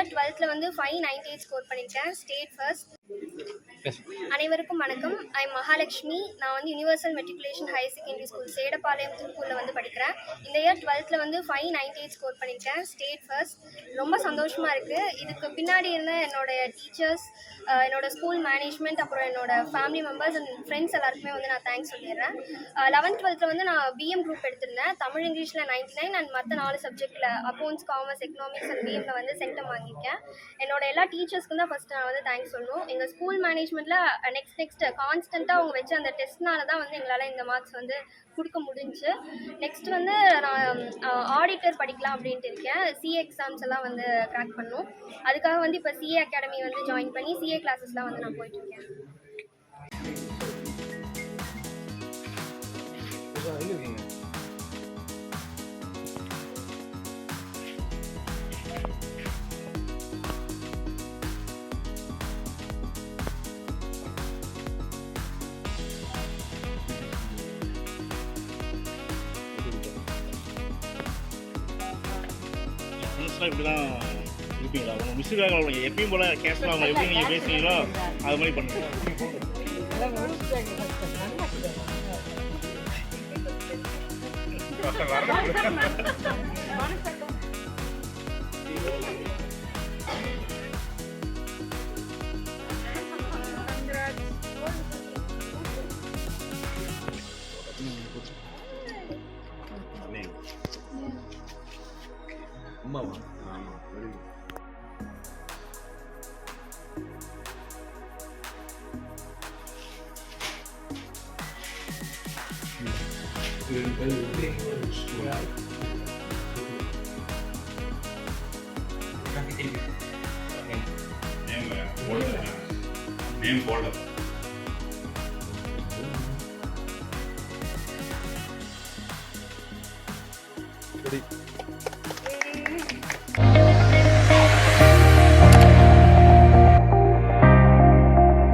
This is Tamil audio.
இயர் டுவெல்த்தில் வந்து ஃபைவ் நைன்டி எயிட் ஸ்கோர் பண்ணியிருக்கேன். State first. அனைவருக்கும் வணக்கம். ஐ மகாலட்சுமி. நான் வந்து universal matriculation higher secondary school Sedapalayam திருப்பூரில் வந்து படிக்கிறேன். இந்த இயர் டுவெல்த்தில் வந்து ஃபைவ் நைன்டி எயிட் ஸ்கோர் பண்ணியிருக்கேன். ஸ்டேட் ஃபர்ஸ்ட் ரொம்ப சந்தோஷமாக இருக்குது இதுக்கு பின்னாடி இருந்த என்னோடய டீச்சர்ஸ் என்னோடய ஸ்கூல் மேனேஜ்மெண்ட் அப்புறம் என்னோடய ஃபேமிலி மெம்பர்ஸ் அண்ட் ஃப்ரெண்ட்ஸ் எல்லாருக்குமே வந்து நான் தேங்க்ஸ் சொல்லிடுறேன். லெவன்த் டுவெல்த்தில் வந்து நான் பிஎம் குரூப் எடுத்திருந்தேன். தமிழ் இங்கிலீஷில் நைன்டி நைன் அண்ட் மற்ற நாலு சப்ஜெக்ட்டில் அக்கௌண்ட்ஸ் காமர்ஸ் எக்கனாமிக்ஸ் அண்ட் பிஎம்மில் வந்து சென்டம் வாங்கியிருக்கேன். என்னோட எல்லா டீச்சர்ஸ்க்கும் தான் ஃபஸ்ட்டு நான் வந்து தேங்க்ஸ் சொல்லணும். எங்கள் ஸ்கூல் மேனேஜ்மெண்ட்டில் நெக்ஸ்ட் நெக்ஸ்ட் கான்ஸ்டண்ட்டாக அவங்க வச்ச அந்த டெஸ்ட்னால தான் வந்து எங்களால் இந்த மார்க்ஸ் வந்து கொடுக்க முடிஞ்சு. நெக்ஸ்ட் வந்து நான் ஆடிட்டர் படிக்கலாம் அப்படின்ட்டு இருக்கேன். சிஏ எக்ஸாம்ஸ் எல்லாம் வந்து கிராக் பண்ணும். அதுக்காக வந்து இப்போ சிஏ அகாடமி வந்து ஜாயின் பண்ணி சிஏ கிளாஸஸ்லாம் வந்து நான் போயிட்டுருக்கேன் ஃப்ரெண்ட்ஸ்லாம் இப்படி தான் இருப்பீங்களா உங்கள் மிஸ்ஸுக்காக அவங்க எப்பயும் போல் கேஷுவலாக அவங்க எப்படி நீங்கள் பேசுவீங்களோ அது மாதிரி பண்ணுங்க. அம்மாவா Moa. name folder. Ready. Thank you.